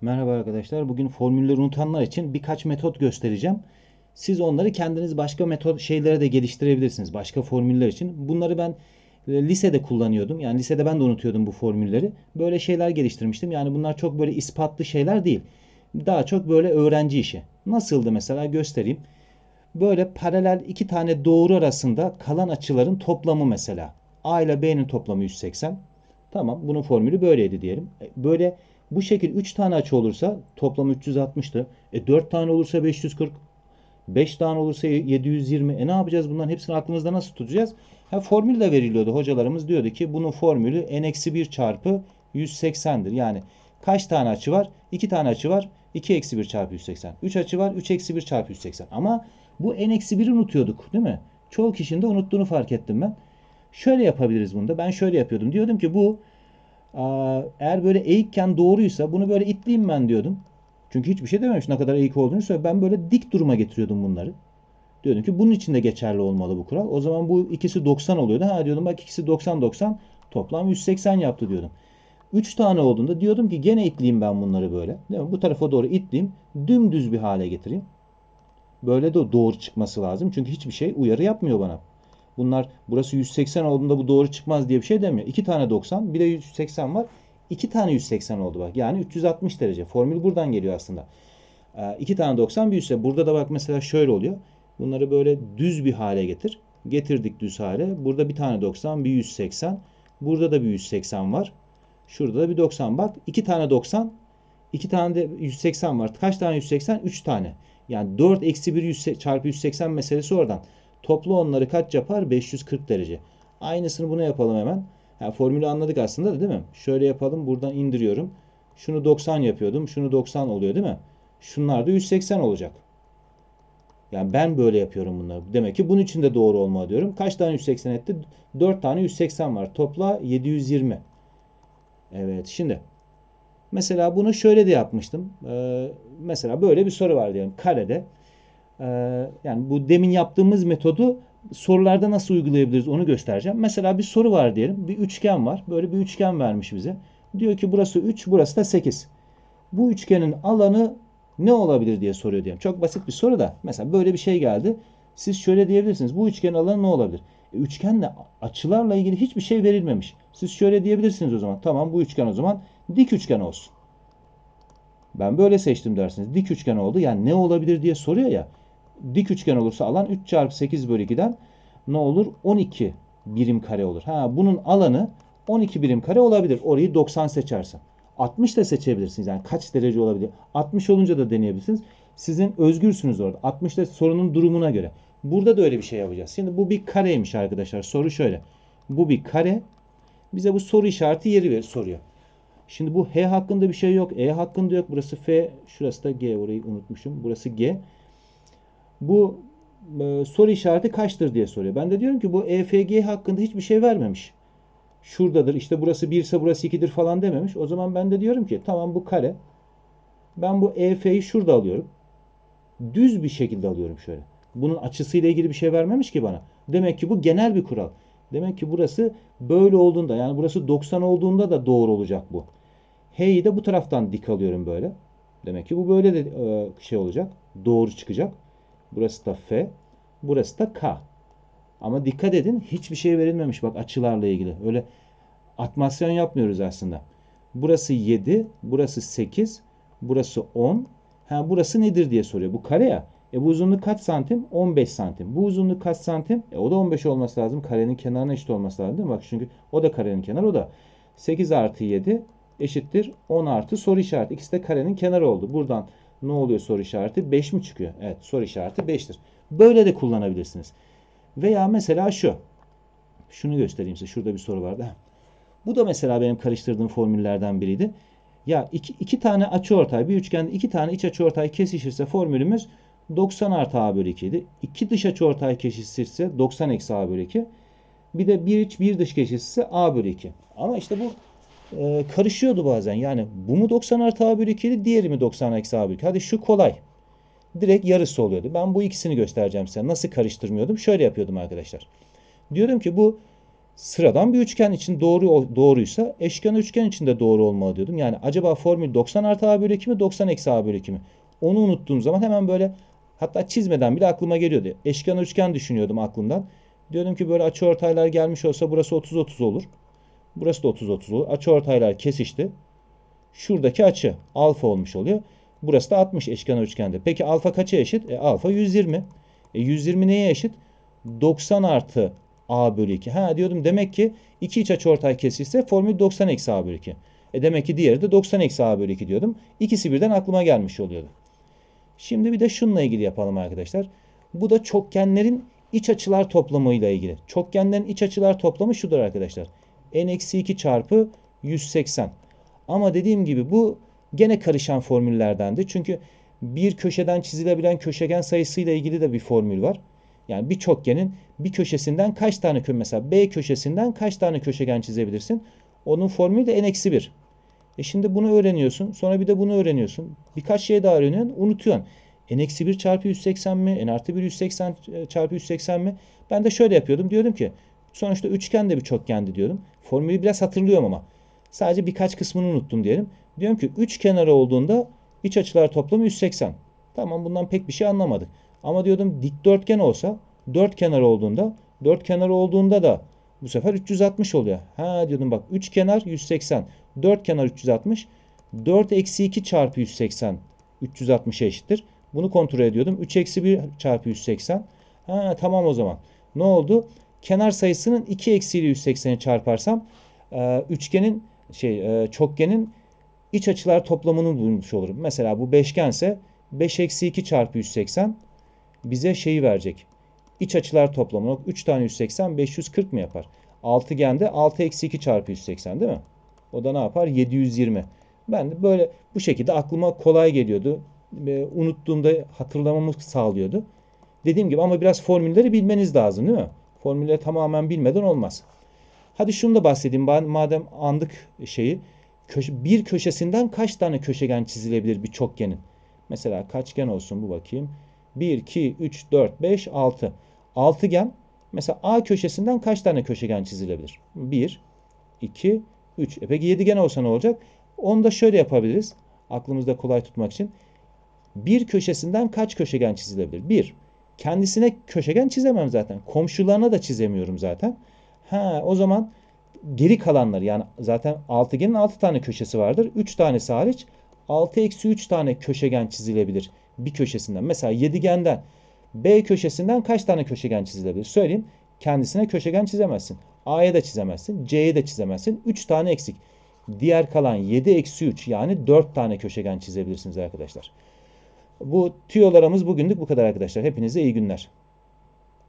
Merhaba arkadaşlar. Bugün formülleri unutanlar için birkaç metot göstereceğim. Siz onları kendiniz başka metot şeylere de geliştirebilirsiniz. Başka formüller için. Bunları ben e, lisede kullanıyordum. Yani lisede ben de unutuyordum bu formülleri. Böyle şeyler geliştirmiştim. Yani bunlar çok böyle ispatlı şeyler değil. Daha çok böyle öğrenci işi. Nasıldı mesela göstereyim. Böyle paralel iki tane doğru arasında kalan açıların toplamı mesela. A ile B'nin toplamı 180. Tamam bunun formülü böyleydi diyelim. E, Böyle bu şekil 3 tane açı olursa toplam 360'tı. E 4 tane olursa 540. 5 tane olursa 720. E ne yapacağız bunların hepsini aklımızda nasıl tutacağız? Ha, formül de veriliyordu. Hocalarımız diyordu ki bunun formülü n-1 çarpı 180'dir. Yani kaç tane açı var? 2 tane açı var. 2 eksi 1 çarpı 180. 3 açı var. 3 eksi 1 çarpı 180. Ama bu n-1'i unutuyorduk değil mi? Çoğu kişinin de unuttuğunu fark ettim ben. Şöyle yapabiliriz bunu da. Ben şöyle yapıyordum. Diyordum ki bu eğer böyle eğikken doğruysa bunu böyle itleyeyim ben diyordum. Çünkü hiçbir şey dememiş ne kadar eğik olduğunu söyle. Ben böyle dik duruma getiriyordum bunları. Diyordum ki bunun için de geçerli olmalı bu kural. O zaman bu ikisi 90 oluyordu. Ha diyordum bak ikisi 90 90 toplam 180 yaptı diyordum. 3 tane olduğunda diyordum ki gene itleyeyim ben bunları böyle. Değil mi? Bu tarafa doğru itleyeyim. Dümdüz bir hale getireyim. Böyle de doğru çıkması lazım. Çünkü hiçbir şey uyarı yapmıyor bana. Bunlar burası 180 olduğunda bu doğru çıkmaz diye bir şey demiyor. 2 tane 90 bir de 180 var. 2 tane 180 oldu bak. Yani 360 derece. Formül buradan geliyor aslında. 2 ee, tane 90 bir 180. Burada da bak mesela şöyle oluyor. Bunları böyle düz bir hale getir. Getirdik düz hale. Burada bir tane 90 bir 180. Burada da bir 180 var. Şurada da bir 90. Bak 2 tane 90 2 tane de 180 var. Kaç tane 180? 3 tane. Yani 4 eksi 1 çarpı 180 meselesi oradan. Toplu onları kaç yapar? 540 derece. Aynısını buna yapalım hemen. Yani formülü anladık aslında da değil mi? Şöyle yapalım. Buradan indiriyorum. Şunu 90 yapıyordum. Şunu 90 oluyor değil mi? Şunlar da 180 olacak. Yani ben böyle yapıyorum bunları. Demek ki bunun için de doğru olmalı diyorum. Kaç tane 180 etti? 4 tane 180 var. Topla 720. Evet şimdi. Mesela bunu şöyle de yapmıştım. Ee, mesela böyle bir soru var diyelim. Karede yani bu demin yaptığımız metodu sorularda nasıl uygulayabiliriz onu göstereceğim. Mesela bir soru var diyelim. Bir üçgen var. Böyle bir üçgen vermiş bize. Diyor ki burası 3, burası da 8. Bu üçgenin alanı ne olabilir diye soruyor diyelim. Çok basit bir soru da. Mesela böyle bir şey geldi. Siz şöyle diyebilirsiniz. Bu üçgenin alanı ne olabilir? E, üçgenle açılarla ilgili hiçbir şey verilmemiş. Siz şöyle diyebilirsiniz o zaman. Tamam bu üçgen o zaman dik üçgen olsun. Ben böyle seçtim dersiniz. Dik üçgen oldu. Yani ne olabilir diye soruyor ya dik üçgen olursa alan 3 çarpı 8 bölü 2'den ne olur? 12 birim kare olur. Ha, bunun alanı 12 birim kare olabilir. Orayı 90 seçersen. 60 da seçebilirsiniz. Yani kaç derece olabilir? 60 olunca da deneyebilirsiniz. Sizin özgürsünüz orada. 60 da sorunun durumuna göre. Burada da öyle bir şey yapacağız. Şimdi bu bir kareymiş arkadaşlar. Soru şöyle. Bu bir kare. Bize bu soru işareti yeri ver, soruyor. Şimdi bu H hakkında bir şey yok. E hakkında yok. Burası F. Şurası da G. Orayı unutmuşum. Burası G bu e, soru işareti kaçtır diye soruyor. Ben de diyorum ki bu EFG hakkında hiçbir şey vermemiş. Şuradadır işte burası 1 ise burası 2'dir falan dememiş. O zaman ben de diyorum ki tamam bu kare. Ben bu EF'yi şurada alıyorum. Düz bir şekilde alıyorum şöyle. Bunun açısıyla ilgili bir şey vermemiş ki bana. Demek ki bu genel bir kural. Demek ki burası böyle olduğunda yani burası 90 olduğunda da doğru olacak bu. H'yi de bu taraftan dik alıyorum böyle. Demek ki bu böyle de e, şey olacak. Doğru çıkacak. Burası da F. Burası da K. Ama dikkat edin hiçbir şey verilmemiş bak açılarla ilgili. Öyle atmasyon yapmıyoruz aslında. Burası 7, burası 8, burası 10. Ha burası nedir diye soruyor. Bu kare ya. E bu uzunluk kaç santim? 15 santim. Bu uzunluk kaç santim? E o da 15 olması lazım. Karenin kenarına eşit olması lazım değil mi? Bak çünkü o da karenin kenarı o da. 8 artı 7 eşittir 10 artı soru işareti. İkisi de karenin kenarı oldu. Buradan ne oluyor soru işareti? 5 mi çıkıyor? Evet soru işareti 5'tir. Böyle de kullanabilirsiniz. Veya mesela şu. Şunu göstereyim size. Şurada bir soru vardı. Bu da mesela benim karıştırdığım formüllerden biriydi. Ya iki, iki tane açıortay bir üçgende iki tane iç açıortay kesişirse formülümüz 90 artı a bölü 2 idi. İki dış açıortay kesişirse 90 eksi a bölü 2. Bir de bir iç bir dış kesişirse a bölü 2. Ama işte bu e, karışıyordu bazen. Yani bu mu 90 artı a bölü 2 idi, diğeri mi 90 eksi a bölü 2? Hadi şu kolay. Direkt yarısı oluyordu. Ben bu ikisini göstereceğim size. Nasıl karıştırmıyordum? Şöyle yapıyordum arkadaşlar. Diyorum ki bu sıradan bir üçgen için doğru doğruysa eşkenar üçgen için de doğru olmalı diyordum. Yani acaba formül 90 artı a bölü 2 mi 90 eksi a bölü 2 mi? Onu unuttuğum zaman hemen böyle hatta çizmeden bile aklıma geliyordu. Eşkenar üçgen düşünüyordum aklımdan. Diyordum ki böyle açıortaylar gelmiş olsa burası 30-30 olur. Burası da 30-30 olur. Açıortaylar kesişti. Şuradaki açı alfa olmuş oluyor. Burası da 60 eşkenar üçgende. Peki alfa kaça eşit? E, alfa 120. E, 120 neye eşit? 90 artı a bölü 2. Ha diyordum demek ki iki iç açıortay kesişse formül 90 eksi a bölü 2. E demek ki diğeri de 90 eksi a bölü 2 diyordum. İkisi birden aklıma gelmiş oluyordu. Şimdi bir de şununla ilgili yapalım arkadaşlar. Bu da çokgenlerin iç açılar toplamıyla ilgili. Çokgenlerin iç açılar toplamı şudur arkadaşlar. N-2 çarpı 180. Ama dediğim gibi bu gene karışan formüllerdendi. Çünkü bir köşeden çizilebilen köşegen sayısıyla ilgili de bir formül var. Yani bir çokgenin bir köşesinden kaç tane köşe mesela B köşesinden kaç tane köşegen çizebilirsin? Onun formülü de n-1. E şimdi bunu öğreniyorsun. Sonra bir de bunu öğreniyorsun. Birkaç şey daha öğreniyorsun. Unutuyorsun. n-1 çarpı 180 mi? n artı 1 180 çarpı 180 mi? Ben de şöyle yapıyordum. Diyordum ki sonuçta üçgen de bir çokgendi diyordum. Formülü biraz hatırlıyorum ama. Sadece birkaç kısmını unuttum diyelim. Diyorum ki üç kenarı olduğunda iç açılar toplamı 180. Tamam bundan pek bir şey anlamadık. Ama diyordum dikdörtgen olsa dört kenar olduğunda dört kenar olduğunda da bu sefer 360 oluyor. Ha diyordum bak 3 kenar 180. 4 kenar 360. 4 eksi 2 çarpı 180 360'a eşittir. Bunu kontrol ediyordum. 3 eksi 1 çarpı 180. Ha tamam o zaman. Ne oldu? Kenar sayısının 2 eksiyle 180'i çarparsam e, üçgenin şey e, çokgenin iç açılar toplamını bulmuş olurum. Mesela bu beşgense 5 eksi 2 çarpı 180 bize şeyi verecek. İç açılar toplamı 3 tane 180 540 mı yapar? Altıgende 6 eksi 2 çarpı 180 değil mi? O da ne yapar? 720. Ben de böyle bu şekilde aklıma kolay geliyordu. E, unuttuğumda hatırlamamı sağlıyordu. Dediğim gibi ama biraz formülleri bilmeniz lazım değil mi? Formülleri tamamen bilmeden olmaz. Hadi şunu da bahsedeyim. Madem andık şeyi. Köşe, bir köşesinden kaç tane köşegen çizilebilir bir çokgenin? Mesela kaçgen olsun bu bakayım. 1, 2, 3, 4, 5, 6. Altıgen mesela A köşesinden kaç tane köşegen çizilebilir? 1, 2, 3. E peki yedigen olsa ne olacak? Onu da şöyle yapabiliriz. Aklımızda kolay tutmak için. Bir köşesinden kaç köşegen çizilebilir? 1. Kendisine köşegen çizemem zaten. Komşularına da çizemiyorum zaten. Ha o zaman geri kalanlar yani zaten altıgenin 6 tane köşesi vardır. 3 tanesi hariç 6 eksi 3 tane köşegen çizilebilir bir köşesinden. Mesela yedigenden B köşesinden kaç tane köşegen çizilebilir? Söyleyeyim. Kendisine köşegen çizemezsin. A'ya da çizemezsin. C'ye de çizemezsin. 3 tane eksik. Diğer kalan 7 eksi 3 yani 4 tane köşegen çizebilirsiniz arkadaşlar. Bu tüyolarımız bugünlük bu kadar arkadaşlar. Hepinize iyi günler.